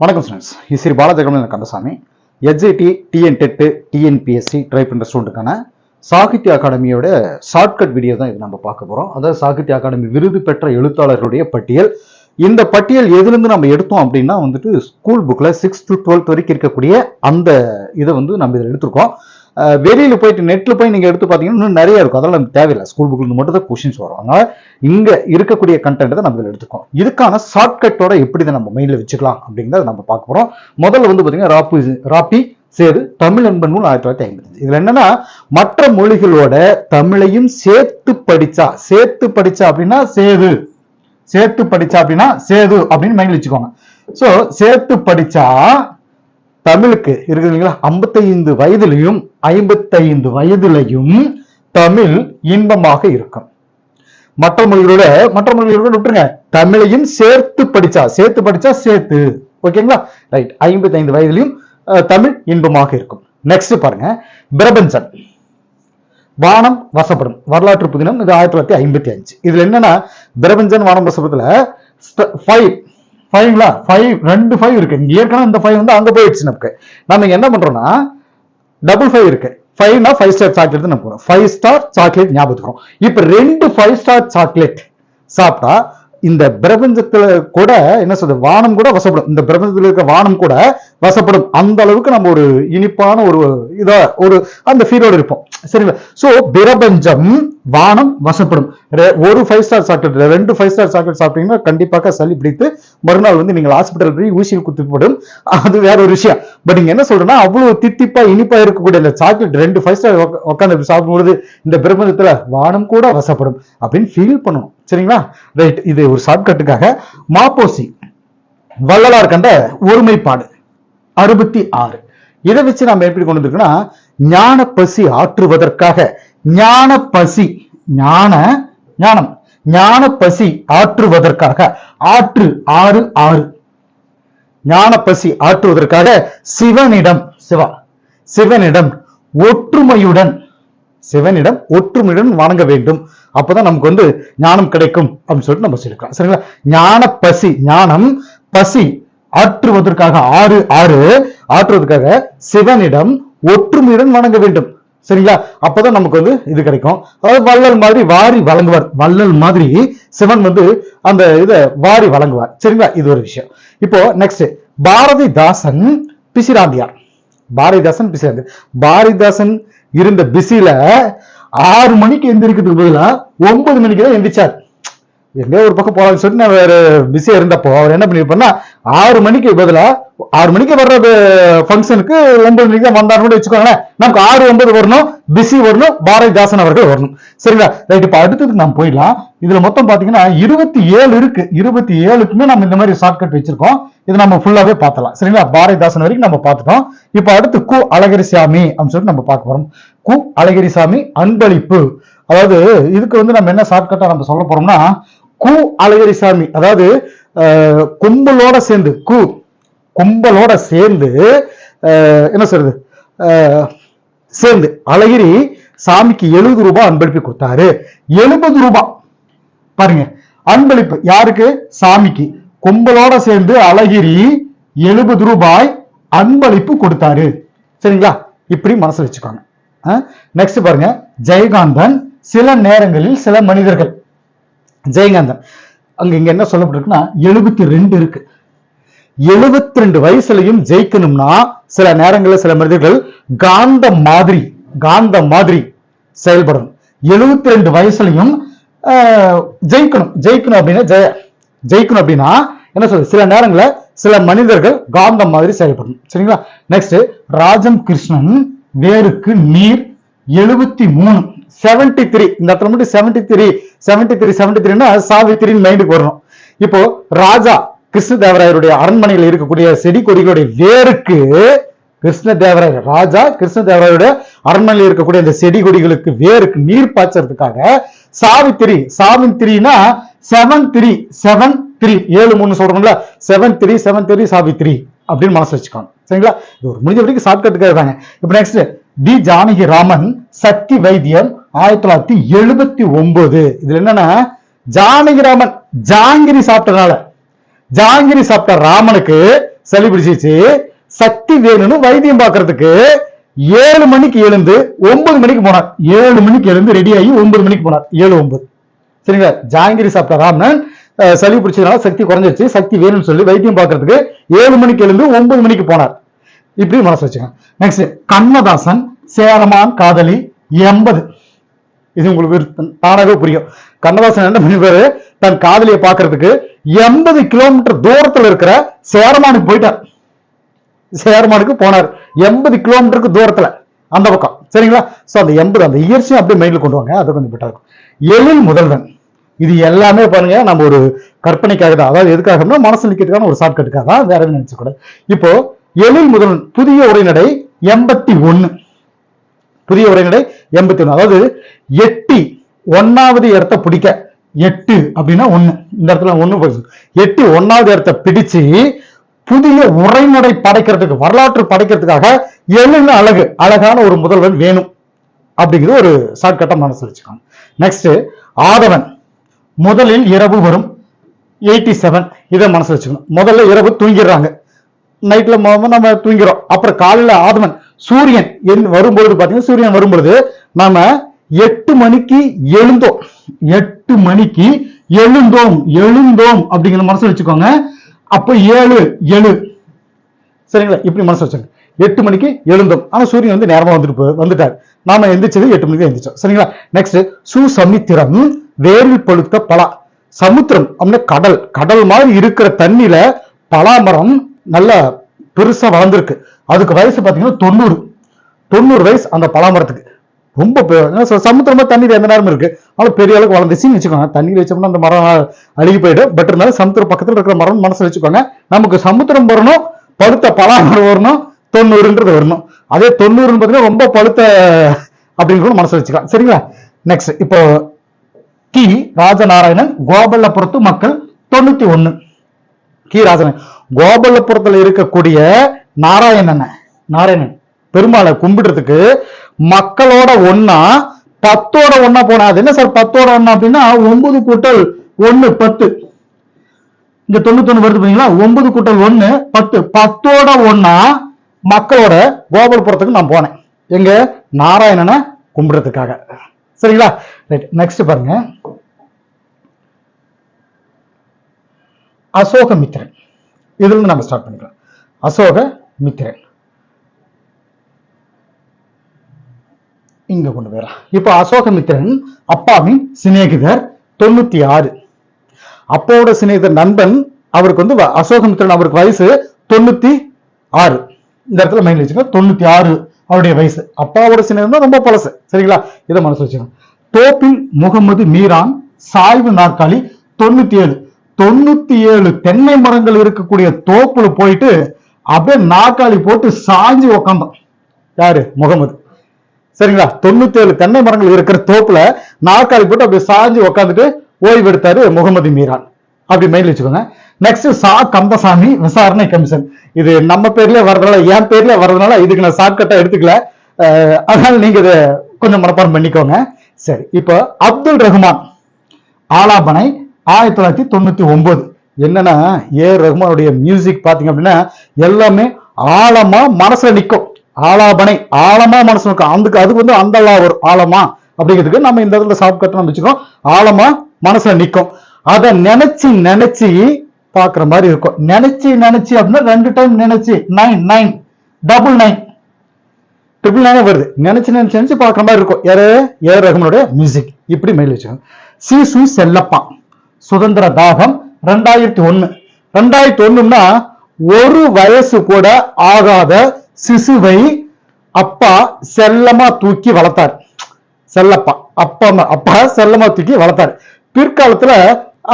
வணக்கம் ஸ்டூடெண்ட்ஸ் இது Sri Balajegaman Kandasamy. SIT TN TET TNPSC try பண்ணுற ஸ்டூடெண்ட்டுக்கான சாகித்ய அகாடமியோட ஷார்ட்கட் வீடியோ தான் இது நம்ம பார்க்க போகிறோம் அதாவது சாகித்ய அகாடமி விருது பெற்ற எழுத்தாளர்களுடைய பட்டியல். இந்த பட்டியல் எதுலேருந்து நம்ம எடுத்தோம் அப்படின்னா வந்துட்டு ஸ்கூல் புக்கில் சிக்ஸ் டு டுவெல்த் வரைக்கும் இருக்கக்கூடிய அந்த இதை வந்து நம்ம இதில் எடுத்திருக்கோம். வெளியில் போயிட்டு நெட்டில் போய் நீங்கள் எடுத்து பார்த்தீங்கன்னா இன்னும் நிறைய இருக்கும். அதெல்லாம் நமக்கு தேவையில்லை. ஸ்கூல் புக்கில் மட்டும் தான் கொஷின்ஸ் வரும். அதனால் இங்கே இருக்கக்கூடிய கண்டென்ட்டை தான் நம்ம இதில் எடுத்துக்கோம் இதுக்கான ஷார்ட்கட்டோட எப்படி இதை நம்ம மெயின்ல வச்சுக்கலாம் அப்படிங்கிறத நம்ம பார்க்க போகிறோம் முதல்ல வந்து பார்த்தீங்கன்னா ராப்பி ராப்பி சேது தமிழ் என்ப நூல் ஆயிரத்தி தொள்ளாயிரத்தி ஐம்பத்தஞ்சு இதுல என்னன்னா மற்ற மொழிகளோட தமிழையும் சேர்த்து படிச்சா சேர்த்து படிச்சா அப்படின்னா சேது. சேர்த்து படிச்சா அப்படின்னா சேது அப்படின்னு மைண்டில் வச்சுக்கோங்க. சோ சேர்த்து படிச்சா தமிழுக்கு இருக்குது இல்லைங்களா ஐம்பத்தைந்து வயதிலையும் ஐம்பத்தைந்து வயதிலையும் தமிழ் இன்பமாக இருக்கும். மற்ற மொழிகளோட மற்ற மொழிகளோட விட்டுருங்க. தமிழையும் சேர்த்து படிச்சா சேர்த்து படிச்சா சேர்த்து. ஓகேங்களா? ரைட் ஐம்பத்தைந்து வயதிலையும் அஹ், தமிழ் இன்பமாக இருக்கும். நெக்ஸ்ட் பாருங்க. பிரபஞ்சன் வானம் வசப்படும். வரலாற்று புதினம் இது ஆயிரத்தி தொள்ளாயிரத்தி ஐம்பத்தி அஞ்சு. இதுல என்னன்னா பிரபஞ்சன் வானம் வசப்படத்துல ஃபைவ் ஃபைவ்ங்களா ஃபைவ் ரெண்டு ஃபைவ் இருக்கு. இங்க ஏற்கனவே இந்த ஃபைவ் வந்து அங்க போயிடுச்சு நமக்கு. நம்ம என்ன பண்றோம்னா டபுள் ஃபைவ் இருக்கு. ஃபைவ்னா ஃபைவ் ஸ்டார் சாக்லேட் நம்ம போறோம். ஃபைவ் ஸ்டார் சாக்லேட் ஞாபகத்துக்கிறோம் இப்ப ரெண்டு ஃபைவ் ஸ்டார் சாக்லேட் சாப்பிட்டா இந்த பிரபஞ்சத்துல கூட என்ன சொல்றது வானம் கூட வசப்படும். இந்த பிரபஞ்சத்துல இருக்க வானம் கூட வசப்படும். அந்த அளவுக்கு நம்ம ஒரு இனிப்பான ஒரு இதா ஒரு அந்த ஃபீலோடு இருப்போம். சரிங்களா? சோ பிரபஞ்சம் வானம் வசப்படும். ஒரு ஃபைவ் ஸ்டார் சாக்லேட் ரெண்டு ஃபைவ் ஸ்டார் சாக்லேட் சாப்பிட்டீங்கன்னா கண்டிப்பாக சளி பிடித்து மறுநாள் வந்து நீங்கள் ஹாஸ்பிட்டல் போய் ஊசியில் குத்துப்படும் அது வேற ஒரு விஷயம். பட் நீங்க என்ன சொல்றேன்னா அவ்வளவு தித்திப்பா இனிப்பா இருக்கக்கூடிய இந்த சாக்லேட் ரெண்டு ஃபைவ் ஸ்டார் உட்காந்து சாப்பிடும்போது இந்த பிரபஞ்சத்துல வானம் கூட வசப்படும் அப்படின்னு ஃபீல் பண்ணணும். சரிங்களா? ரைட் இது ஒரு ஷார்ட்கட்டுக்காக மாப்போசி வள்ளலார் கண்ட ஒருமைப்பாடு அறுபத்தி ஆறு. இதை வச்சு நம்ம எப்படி கொண்டு வந்திருக்கோம்னா ஞான பசி ஆற்றுவதற்காக ஞான பசி ஞான ஞானம் ஞான பசி ஆற்றுவதற்காக ஆற்று ஆறு ஆறு. ஞான பசி ஆற்றுவதற்காக சிவனிடம் சிவா சிவனிடம் ஒற்றுமையுடன் சிவனிடம் ஒற்றுமையுடன் வணங்க வேண்டும். அப்பதான் நமக்கு வந்து ஞானம் கிடைக்கும் அப்படின்னு சொல்லிட்டு நம்ம சொல்லிருக்கோம் சரிங்களா? ஞான பசி ஞானம் பசி ஆற்றுவதற்காக ஆறு ஆறு ஆற்றுவதற்காக சிவனிடம் ஒற்றுமையுடன் வணங்க வேண்டும். சரிங்களா? அப்பதான் நமக்கு வந்து இது கிடைக்கும். அதாவது வள்ளல் மாதிரி வாரி வழங்குவார். வள்ளல் மாதிரி சிவன் வந்து அந்த இதை வாரி வழங்குவார். சரிங்களா? இது ஒரு விஷயம். இப்போ நெக்ஸ்ட் பாரதிதாசன் பிசிராந்தியார். பாரதிதாசன் பிசிராந்தி பாரதிதாசன் இருந்த பிஸில ஆறு மணிக்கு எந்திரிக்கிறதுக்கு பதிலாக ஒன்பது மணிக்கு தான் எந்திரிச்சார். எங்கேயோ ஒரு பக்கம் போலாம்னு சொல்லிட்டு நான் வேறு பிஸியா இருந்தப்போ அவர் என்ன பண்ணியிருப்பேன்னா ஆறு மணிக்கு பதிலா ஆறு மணிக்கு வர்ற ஃபங்க்ஷனுக்கு ஒன்பது மணிக்கு தான் கூட வச்சுக்கோங்களேன். நமக்கு ஆறு ஒன்பது வரணும் பிஸி வரணும் பாரதிதாசன் அவர்கள் வரணும். சரிங்களா? ரைட் இப்ப அடுத்ததுக்கு நாம் போயிடலாம். இதுல மொத்தம் பாத்தீங்கன்னா இருபத்தி ஏழு இருக்கு. இருபத்தி ஏழுக்குமே நம்ம இந்த மாதிரி ஷார்ட்கட் வச்சிருக்கோம். இது நம்ம ஃபுல்லாவே பார்த்தலாம் சரிங்களா? பாரதிதாசன் வரைக்கும் நம்ம பார்த்துட்டோம். இப்ப அடுத்து கு அழகிரிசாமி அப்படின்னு சொல்லிட்டு நம்ம பார்க்க போகிறோம் கு அழகிரிசாமி அன்பளிப்பு. அதாவது இதுக்கு வந்து நம்ம என்ன ஷார்ட்கட்டாக நம்ம சொல்ல போறோம்னா கு அழகிரிசாமி அதாவது கும்பலோட சேர்ந்து கு கும்பலோட சேர்ந்து என்ன சொல்றது? சேர்ந்து அழகிரி சாமிக்கு எழுபது ரூபாய் அன்பளிப்பு கொடுத்தாரு. எழுபது ரூபாய் பாருங்க அன்பளிப்பு யாருக்கு? சாமிக்கு. கும்பலோட சேர்ந்து அழகிரி எழுபது ரூபாய் அன்பளிப்பு கொடுத்தாரு. சரிங்களா? இப்படி மனசு வச்சுக்கோங்க. நெக்ஸ்ட் பாருங்க ஜெயகாந்தன் சில நேரங்களில் சில மனிதர்கள் ஜெயகாந்தன். அங்க இங்க என்ன சொல்லப்பட்டிருக்குன்னா எழுபத்தி ரெண்டு இருக்கு. எழுபத்தி ரெண்டு வயசுலையும் ஜெயிக்கணும்னா சில நேரங்களில் சில மனிதர்கள் காந்தம் மாதிரி காந்தம் மாதிரி செயல்படணும். எழுபத்தி ரெண்டு வயசுலையும் ஜெயிக்கணும். ஜெயிக்கணும் அப்படின்னா ஜெய ஜெயிக்கணும் அப்படின்னா என்ன சொல்றது? சில நேரங்களில் சில மனிதர்கள் காந்தம் மாதிரி செயல்படணும். சரிங்களா? நெக்ஸ்ட் ராஜம் கிருஷ்ணன் வேருக்கு நீர் எழுபத்தி மூணு. செவன்டி த்ரீ இந்த இடத்துல மட்டும் seventy three seventy three seventy த்ரீனா சாவித்திரின்னு மைண்டுக்கு வரணும். இப்போ ராஜா கிருஷ்ணதேவராயருடைய அரண்மனையில் இருக்கக்கூடிய செடி கொடிகளுடைய வேருக்கு கிருஷ்ணதேவராயர் ராஜா கிருஷ்ணதேவராயருடைய அரண்மனையில் இருக்கக்கூடிய அந்த செடி கொடிகளுக்கு வேருக்கு நீர் பாய்ச்சறதுக்காக சாவித்திரி சாவித்திரினா செவன் த்ரீ செவன் த்ரீ ஏழு மூணு சொல்றோம்ல seven three seven three Savithri அப்படின்னு மனசு வச்சுக்கணும். சரிங்களா? இது ஒரு முடிஞ்ச வரைக்கும் ஷார்ட்கட்டுக்காக தாங்க இப்போ நெக்ஸ்ட் டி ஜானகி ராமன் சக்தி வைத்தியம் ஆயிரத்தி தொள்ளாயிரத்தி எழுபத்தி ஒன்பது. இதுல என்னன்னா ஜானகி ராமன் ஜாங்கிரி சாப்பிட்டனால ஜாங்கிரி சாப்பிட்ட ராமனுக்கு சளி பிடிச்சிச்சு சக்தி வேணும்னு வைத்தியம் பார்க்கறதுக்கு ஏழு மணிக்கு எழுந்து ஒன்பது மணிக்கு போனார். ஏழு மணிக்கு எழுந்து ரெடி ஆகி ஒன்பது மணிக்கு போனார். ஏழு ஒன்பது. சரிங்களா? ஜாங்கிரி சாப்பிட்ட ராமன் சளி பிடிச்சதுனால சக்தி குறைஞ்சிருச்சு. சக்தி வேணும்னு சொல்லி வைத்தியம் பார்க்கறதுக்கு ஏழு மணிக்கு எழுந்து ஒன்பது மணிக்கு போனார். இப்படி மனசு வச்சுங்க நெக்ஸ்ட் கண்ணதாசன் சேரமான் காதலி எண்பது. இது உங்களுக்கு தானாக தானாகவே புரியும். கண்ணதாசன் என்ன பண்ணிருப்பாரு? தன் காதலியை பாக்குறதுக்கு எண்பது கிலோமீட்டர் தூரத்துல இருக்கிற சேரமானுக்கு போயிட்டார். சேர்மானுக்கு போனார். எண்பது கிலோமீட்டருக்கு தூரத்துல அந்த பக்கம். சரிங்களா? சோ அந்த எண்பது அந்த இயர்ஸையும் அப்படியே மைண்ட்ல கொண்டு வாங்க. அது கொஞ்சம் பெட்டா இருக்கும். எழில் முதல்வன். இது எல்லாமே பாருங்க நம்ம ஒரு கற்பனைக்காக தான். அதாவது எதுக்காகனா மனசு நிக்கிறதுக்கான ஒரு ஷார்ட்கட்டுக்காக தான். வேற நினைச்சு கூட இப்போ எழில் முதல்வன் புதிய உரைநடை எண்பத்தி ஒன்னு. புதிய உரைநடை எண்பத்தி ஒன்று அதாவது எட்டி ஒன்னாவது இடத்த பிடிக்க. எட்டு அப்படின்னா ஒண்ணு. இந்த இடத்துல ஒண்ணு போயிடுச்சு. எட்டி ஒன்னாவது இடத்த பிடிச்சு புதிய உரைநடை படைக்கிறதுக்கு வரலாற்று படைக்கிறதுக்காக எழுந்த அழகு அழகான ஒரு முதல்வன் வேணும் அப்படிங்கிறது ஒரு ஷார்ட்கட்டா மனசு வச்சுக்கோங்க. நெக்ஸ்ட் ஆதவன். முதலில் இரவு வரும். எயிட்டி செவன் இதை மனசு வச்சுக்கணும். முதல்ல இரவு தூங்கிடுறாங்க. நைட்ல நம்ம தூங்கிறோம் அப்புறம் காலையில ஆதவன் சூரியன் என் வரும்பொழுது பாத்தீங்கன்னா சூரியன் வரும்பொழுது நாம எட்டு மணிக்கு எழுந்தோம். எட்டு மணிக்கு எழுந்தோம். எழுந்தோம் அப்படிங்கிற மனசு வச்சுக்கோங்க. அப்ப ஏழு எழு சரிங்களா? இப்படி மனசு வச்சுங்க எட்டு மணிக்கு எழுந்தோம். ஆனா சூரியன் வந்து நேரமா வந்துட்டு வந்துட்டார். நாம எந்திரிச்சது எட்டு மணிக்கு எந்திரிச்சோம். சரிங்களா? நெக்ஸ்ட் சுசமித்திரம் வேர்வில் பழுத்த பலா. சமுத்திரம் அப்படின்னா கடல். கடல் மாதிரி இருக்கிற தண்ணியில பலாமரம் நல்ல பெருசா வளர்ந்துருக்கு. அதுக்கு வயசு பார்த்தீங்கன்னா தொண்ணூறு. தொண்ணூறு வயசு அந்த பலாமரத்துக்கு ரொம்ப சமுத்திரமா தண்ணீர் எந்த நேரமும் இருக்கு. ஆனால் பெரிய அளவுக்கு வளர்ந்துச்சுன்னு வச்சுக்கோங்க. தண்ணீர் வச்சோம்னா அந்த மரம் அழுகி போயிடும். பட் இருந்தாலும் சமுத்திர பக்கத்தில் இருக்கிற மரம் மனசில் வச்சுக்கோங்க. நமக்கு சமுத்திரம் வரணும் பழுத்த பலாமரம் வரணும் தொண்ணூறுன்றது வரணும். அதே தொண்ணூறுன்னு பார்த்தீங்கன்னா ரொம்ப பழுத்த அப்படின்னு கூட வச்சுக்கலாம். சரிங்களா? நெக்ஸ்ட் இப்போ கி ராஜநாராயணன் கோபல்லபுரத்து மக்கள் தொண்ணூத்தி ஒன்னு கி ராஜநாயன் கோபல்லபுரத்துல இருக்கக்கூடிய நாராயணன் நாராயணன் பெருமாளை கும்பிடுறதுக்கு மக்களோட ஒன்னா பத்தோட ஒன்னா போனா அது என்ன சார் பத்தோட ஒண்ணா அப்படின்னா ஒன்பது கூட்டல் ஒண்ணு பத்து. இங்க தொண்ணூத்தொன்னு வருது பாத்தீங்களா? ஒன்பது கூட்டல் ஒண்ணு பத்து. பத்தோட ஒன்னா மக்களோட கோபுரபுரத்துக்கு நான் போனேன். எங்க? நாராயணனை கும்பிடுறதுக்காக. சரிங்களா? ரைட் நெக்ஸ்ட் பாருங்க. அசோகமித்திரன் இதுல இருந்து நம்ம ஸ்டார்ட் பண்ணிக்கலாம். அசோக மித்திரன் இங்க கொண்டு போயிடலாம். இப்போ அசோகமித்திரன் அப்பாவின் சிநேகிதர் தொண்ணூத்தி ஆறு அப்பாவோட சிநேகிதர் நண்பன் அவருக்கு வந்து அசோகமித்திரன் அவருக்கு வயசு தொண்ணூத்தி ஆறு இந்த இடத்துல மைண்ட் வச்சுக்கோ தொண்ணூத்தி ஆறு அவருடைய வயசு. அப்பாவோட சிநேகிதர் ரொம்ப பழசு. சரிங்களா? இதை மனசு வச்சுக்கோங்க தோப்பில் முகமது மீரான் சாய்வு நாற்காலி தொண்ணூத்தி ஏழு தொண்ணூத்தி ஏழு தென்னை மரங்கள் இருக்கக்கூடிய தோப்புல போயிட்டு அப்படியே நாற்காலி போட்டு சாஞ்சு உக்காந்தோம். யாரு? முகமது. சரிங்களா? தொண்ணூத்தேழு தென்னை மரங்கள் இருக்கிற தோப்புல நாற்காலி போட்டு அப்படியே சாஞ்சு உக்காந்துட்டு ஓய்வு எடுத்தாரு முகமது மீரான். அப்படி மைண்ட் வச்சுக்கோங்க. நெக்ஸ்ட் சா கந்தசாமி விசாரணை கமிஷன் இது நம்ம பேர்ல வர்றதுனால என் பேர்ல வர்றதுனால இதுக்கு நான் ஷார்ட்கட்டா எடுத்துக்கல. அதனால நீங்க இதை கொஞ்சம் மனப்பாடம் பண்ணிக்கோங்க. சரி இப்போ அப்துல் ரஹ்மான் ஆலாபனை ஆயிரத்தி தொள்ளாயிரத்தி தொண்ணூத்தி ஒன்பது. என்னன்னா ஏ. ரஹ்மானுடைய மியூசிக் பாத்தீங்க அப்படின்னா எல்லாமே ஆழமா மனசுல நிற்கும் ஆலாபனை ஆழமா மனசுல நிக்கும். அதுக்கு அதுக்கு வந்து அந்தளா வரும் ஆழமா அப்படிங்கிறதுக்கு நம்ம இந்த இடத்துல சாப்பிட்டு கட்டணம் வச்சுக்கோம் ஆழமா மனசுல நிற்கும் அதை நினைச்சு நினைச்சு பாக்குற மாதிரி இருக்கும். நினைச்சு நினைச்சு அப்படின்னா ரெண்டு டைம் நினைச்சு. Nine nine double nine triple நைனே வருது. நினைச்சு நினைச்சு நினைச்சு பார்க்குற மாதிரி இருக்கும். யாரு? ஏ. ரஹ்மானுடைய மியூசிக் இப்படி மெயில் வச்சுக்கோங்க. சிசு செல்லப்பா. சுதந்திர தாகம் ரெண்டாயிரத்தி ஒண்ணு ரெண்டாயிரத்தி ஒண்ணுன்னா ஒரு வயசு கூட ஆகாத சிசுவை அப்பா செல்லமா தூக்கி வளர்த்தார். செல்லப்பா அப்பா அம்மா அப்பா செல்லமா தூக்கி வளர்த்தாரு. பிற்காலத்துல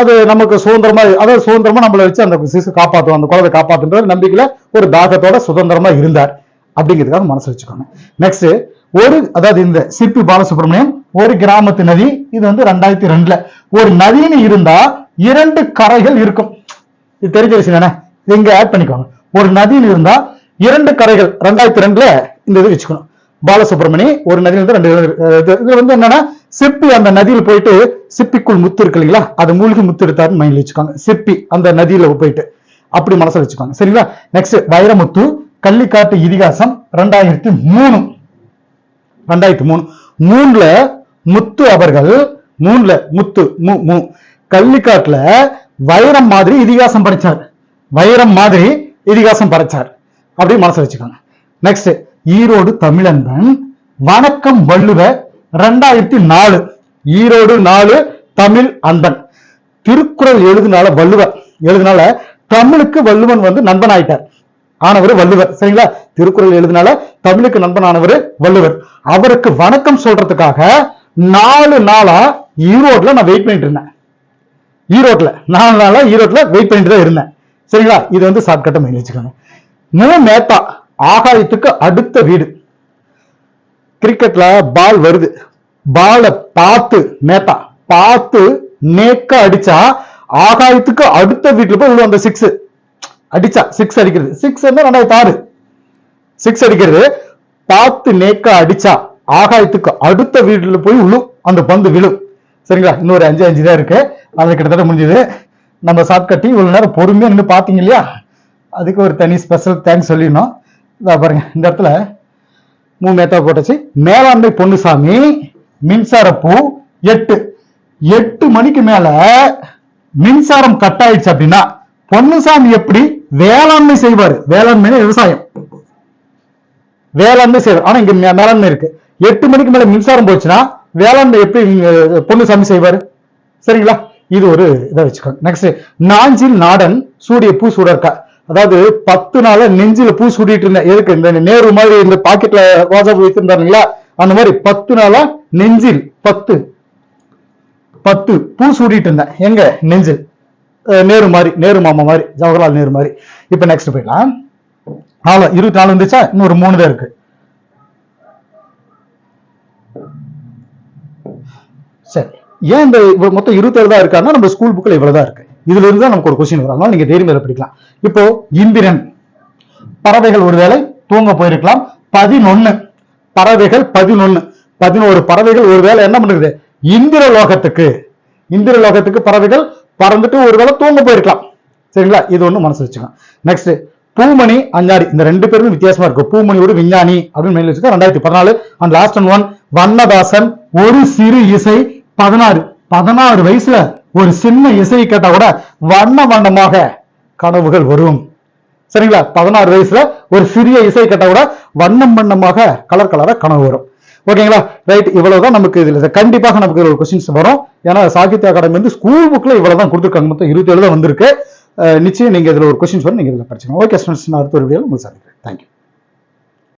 அது நமக்கு சுதந்திரமா அதாவது சுதந்திரமா நம்மளை வச்சு அந்த சிசு காப்பாற்றும் அந்த குழந்தை காப்பாத்துன்ற நம்பிக்கையில ஒரு தாகத்தோட சுதந்திரமா இருந்தார். அப்படிங்கிறதுக்காக மனசு வச்சுக்கோங்க. நெக்ஸ்ட் ஒரு அதாவது இந்த சிற்பி பாலசுப்ரமணியம் ஒரு கிராமத்து நதி இது வந்து ரெண்டாயிரத்தி ரெண்டுல. ஒரு நதின்னு இருந்தா இரண்டு கரைகள் இருக்கும். இது தெரிஞ்ச விஷயம் தானே? இங்க ஆட் பண்ணிக்கோங்க. ஒரு நதியில் இருந்தா இரண்டு கரைகள் ரெண்டாயிரத்தி ரெண்டுல இந்த இது வச்சுக்கணும். பாலசுப்ரமணி ஒரு நதியில இருந்து ரெண்டு இது வந்து என்னன்னா சிப்பி அந்த நதியில் போயிட்டு சிப்பிக்குள் முத்து இருக்கு இல்லைங்களா? அது மூழ்கி முத்து எடுத்தாருன்னு மைண்ட்ல வச்சுக்காங்க. சிப்பி அந்த நதியில போயிட்டு. அப்படி மனசுல வச்சுக்கோங்க. சரிங்களா? நெக்ஸ்ட் வைரமுத்து கள்ளிக்காட்டு இதிகாசம் ரெண்டாயிரத்தி மூணு. ரெண்டாயிரத்தி மூணு. மூணுல முத்து அவர்கள் மூணுல முத்து மு மு. கள்ளிக்காட்டுல வைரம் மாதிரி இதிகாசம் படிச்சார். வைரம் மாதிரி இதிகாசம் படைச்சார். அப்படி மனசுல வச்சுக்கோங்க. நெக்ஸ்ட் ஈரோடு தமிழன்பன் வணக்கம் வள்ளுவ ரெண்டாயிரத்தி நாலு. ஈரோடு நாலு தமிழ் அன்பன். திருக்குறள் எழுதினால வள்ளுவர் எழுதினால தமிழுக்கு வள்ளுவன் வந்து நண்பன் ஆயிட்டார். ஆனவர் வள்ளுவர் சரிங்களா? திருக்குறள் எழுதினால தமிழுக்கு நண்பன் ஆனவர் வள்ளுவர். அவருக்கு வணக்கம் சொல்றதுக்காக நாலு நாளா ஈரோட்ல நான் வெயிட் பண்ணிட்டு இருந்தேன். ஈரோட்டில். நாலு நாளாக ஈரோட்டில் வெயிட் பண்ணிட்டு தான் இருந்தேன். சரிங்களா? இது வந்து ஷார்ட்கட்டை மைண்ட் வச்சுக்கோங்க. மூ மேத்தா. ஆகாயத்துக்கு அடுத்த வீடு. கிரிக்கெட்ல பால் வருது. பாலை பார்த்து மேத்தா. பார்த்து நேக்க அடிச்சா ஆகாயத்துக்கு அடுத்த வீட்டுல போய் உள்ள அந்த சிக்ஸ் அடிச்சா. சிக்ஸ் அடிக்கிறது. சிக்ஸ் வந்து ரெண்டாயிரத்தி ஆறு சிக்ஸ் அடிக்கிறது. பார்த்து நேக்க அடிச்சா ஆகாயத்துக்கு அடுத்த வீட்டுல போய் விழும். அந்த பந்து விழும். சரிங்களா? இன்னொரு அஞ்சு அஞ்சு தான் இருக்கு. அது கிட்டத்தட்ட முடிஞ்சது. நம்ம ஷார்ட் இவ்வளோ இவ்வளவு நேரம் பொறுமையா நின்று பாத்தீங்க இல்லையா? அதுக்கு ஒரு தனி ஸ்பெஷல் தேங்க்ஸ் சொல்லிடணும். இதா பாருங்க இந்த இடத்துல மூ மேத்தா போட்டாச்சு. மேலாண்மை பொன்னுசாமி மின்சார பூ எட்டு. எட்டு மணிக்கு மேல மின்சாரம் கட் ஆயிடுச்சு அப்படின்னா பொன்னுசாமி எப்படி வேளாண்மை செய்வாரு? வேளாண்மை விவசாயம். வேளாண்மை செய்வார். ஆனா இங்க மே- மேலாண்மை இருக்கு. எட்டு மணிக்கு மேல மின்சாரம் போச்சுன்னா வேளாண்மை எப்படி பொண்ணு பொன்னுசாமி செய்வார்? சரிங்களா? இது ஒரு இதை வச்சுக்கோங்க. நெக்ஸ்ட் நாஞ்சில் நாடன் சூடிய பூ சூடற்கா அதாவது பத்து நாள நெஞ்சில பூ சூடிட்டு இருந்தேன் எதுக்கு? இந்த நேரு மாதிரி இந்த பாக்கெட்ல ரோஜா பூ வைத்திருந்தாருங்களா அந்த மாதிரி பத்து நாளா நெஞ்சில் பத்து பத்து பூ சூடிட்டு இருந்தேன். எங்க? நெஞ்சில். நேரு மாதிரி நேரு மாமா மாதிரி ஜவஹர்லால் நேரு மாதிரி. இப்ப நெக்ஸ்ட் போயிடலாம். நாலு இருபத்தி நாலு வந்துச்சா? இன்னொரு மூணு தான் இருக்கு. சரி. ஏன் இந்த மொத்தம் இருபத்தேழு தான் இருக்கான்னா நம்ம ஸ்கூல் புக்ல இவ்வளவுதான் இருக்கு. இதுல இருந்து தான் நமக்கு ஒரு கொஸ்டின் வரும். அதனால நீங்க தைரியம் இதை படிக்கலாம். இப்போ இந்திரன். பறவைகள் ஒருவேளை தூங்க போயிருக்கலாம். பதினொன்னு. பறவைகள் பதினொன்னு. பதினோரு பறவைகள் ஒருவேளை என்ன பண்ணுறது இந்திர லோகத்துக்கு இந்திர லோகத்துக்கு பறவைகள் பறந்துட்டு ஒருவேளை தூங்க போயிருக்கலாம். சரிங்களா? இது ஒண்ணு மனசு வச்சுக்கலாம் நெக்ஸ்ட் பூமணி அஞ்சாடி இந்த ரெண்டு பேருமே வித்தியாசமா இருக்கும் பூமணி ஒரு விஞ்ஞானி அப்படின்னு மெயில் வச்சுக்கோ ரெண்டாயிரத்தி பதினாலு. And last and one Vannadasan ஒரு சிறு இசை பதினாறு. பதினாறு வயசுல ஒரு சின்ன இசை கேட்டா கூட வண்ண வண்ணமாக கனவுகள் வரும். சரிங்களா? பதினாறு வயசுல ஒரு சிறிய இசை கேட்டா கூட வண்ணம் வண்ணமாக கலர் கலரா கனவு வரும். ஓகேங்களா? ரைட் இவ்வளவுதான் நமக்கு இதுல கண்டிப்பாக நமக்கு ஒரு கொஸ்டின்ஸ் வரும். ஏன்னா சாகித்ய அகாடமி வந்து ஸ்கூல் புக்ல இவ்வளவுதான் கொடுத்துருக்காங்க. மொத்தம் இருபத்தி ஏழு தான் வந்திருக்கு நிச்சயம் நீங்க இதுல ஒரு கொஸ்டின்ஸ் வரும் நீங்க இதுல படிச்சுக்கோங்க ஓகே ஸ்டூடெண்ட்ஸ் நான் அடுத்த ஒரு வீடியோ உங்களுக்கு சந்திக்கிறேன். தேங்க்யூ